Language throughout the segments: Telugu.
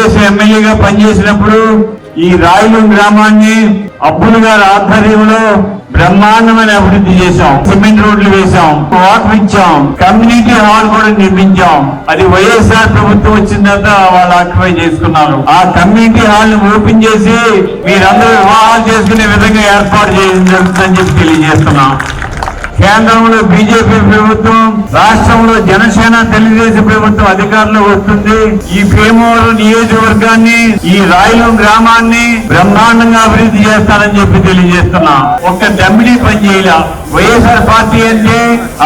తెలుగుదేశం ఎమ్మెల్యేగా పనిచేసినప్పుడు ఈ రాయలు గ్రామాన్ని అబ్బులు గారి ఆధ్వర్యంలో బ్రహ్మాండమైన అభివృద్ధి చేశాం. సిమెంట్ రోడ్లు వేశాం వాటర్ ఇచ్చాం కమ్యూనిటీ హాల్ కూడా నిర్మించాం. అది వైఎస్ఆర్ ప్రభుత్వం వచ్చిన తర్వాత వాళ్ళు ఆక్యుపై చేసుకున్నారు. ఆ కమ్యూనిటీ హాల్ని ఓపెన్ చేసి మీరందరూ వివాహాలు చేసుకునే విధంగా ఏర్పాటు చేయడం జరుగుతుందని చెప్పి తెలియజేస్తున్నాం. కేంద్రంలో బీజేపీ ప్రభుత్వం రాష్ట్రంలో జనసేన తెలుగుదేశం ప్రభుత్వం అధికారంలో వస్తుంది. ఈ భీమవరం నియోజకవర్గాన్ని ఈ రాయలం గ్రామాన్ని బ్రహ్మాండంగా అభివృద్ధి చేస్తానని చెప్పి తెలియజేస్తున్నా. ఒక్క దమ్మిడి పని చేయలే. వైఎస్ఆర్ పార్టీ అంటే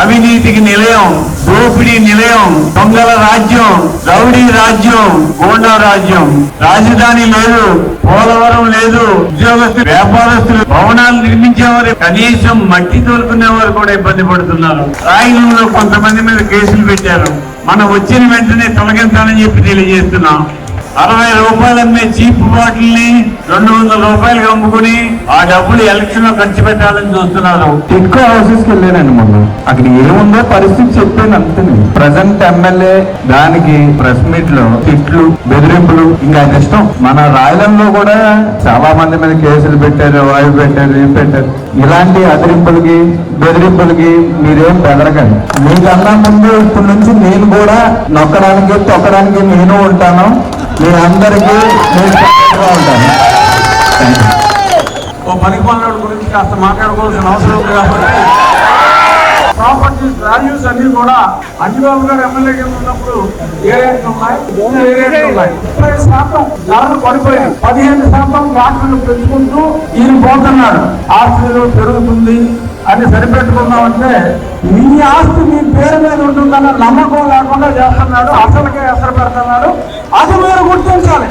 అవినీతికి నిలయం దోపిడీ నిలయం దొంగల రాజ్యం రౌడీ రాజ్యం గోండా రాజ్యం. రాజధాని లేదు పోలవరం లేదు ఉద్యోగస్తులు వ్యాపారస్తులు భవనాలు నిర్మించేవారు కనీసం మట్టి తోలుకునేవారు కూడా ఇబ్బంది పడుతున్నారు. రాయలంలో కొంతమంది మీద కేసులు పెట్టారు. మనం వచ్చిన వెంటనే తొలగించాలని చెప్పి తెలియజేస్తున్నాం. అరవై రూపాయలు అమ్మే చీప్ బాటిల్ని రెండు వందల రూపాయలు అమ్ముకుని ఆ డబ్బులు ఎలక్షన్లో ఖర్చు పెట్టాలని చూస్తున్నారు. టిట్కో హౌసెస్కి వెళ్ళానండి మొన్న. అక్కడ ఏముందో పరిస్థితి చెప్పాను అంతే ప్రజెంట్ ఎమ్మెల్యే దానికి ప్రెస్ మీట్లో తిట్లు బెదిరింపులు ఇంకా ఆయన ఇష్టం. మన రాయలంలో కూడా చాలా మంది మీద కేసులు పెట్టారు అవి పెట్టారు ఇవి పెట్టారు. ఇలాంటి అదిరింపులకి బెదిరింపులకి మీరేం బెదరకండి. మీకన్నా ముందు ఇప్పటి నుంచి నేను కూడా నొక్కడానికి తొక్కడానికి నేను ఉంటాను. మీ అందరికీ ఉంటాను. ఓ పనికి పనుల గురించి కాస్త మాట్లాడుకోవాల్సిన అవసరం ఉంది కాబట్టి ప్రాపర్టీస్ వాల్యూస్ అన్ని కూడా అంజబాబు గారు ఎమ్మెల్యే కింద ఉన్నప్పుడు ఏ రేట్లు ఉన్నాయి? ఏ రేట్లు ఉన్నాయి? ముప్పై శాతం ధరలు పడిపోయాయి పదిహేను శాతం రాష్ట్రాలు పెంచుకుంటూ ఈయన పోతున్నాడు ఆస్తులు పెరుగుతుంది. అని సరిపెట్టుకుందామంటే మీ ఆస్తి మీ పేరు మీద ఉంటుందన్న నమ్మకం లేకుండా చేస్తున్నాడు అసలుకే ఎసరు పెడుతున్నాడు. అది మీరు గుర్తించాలి.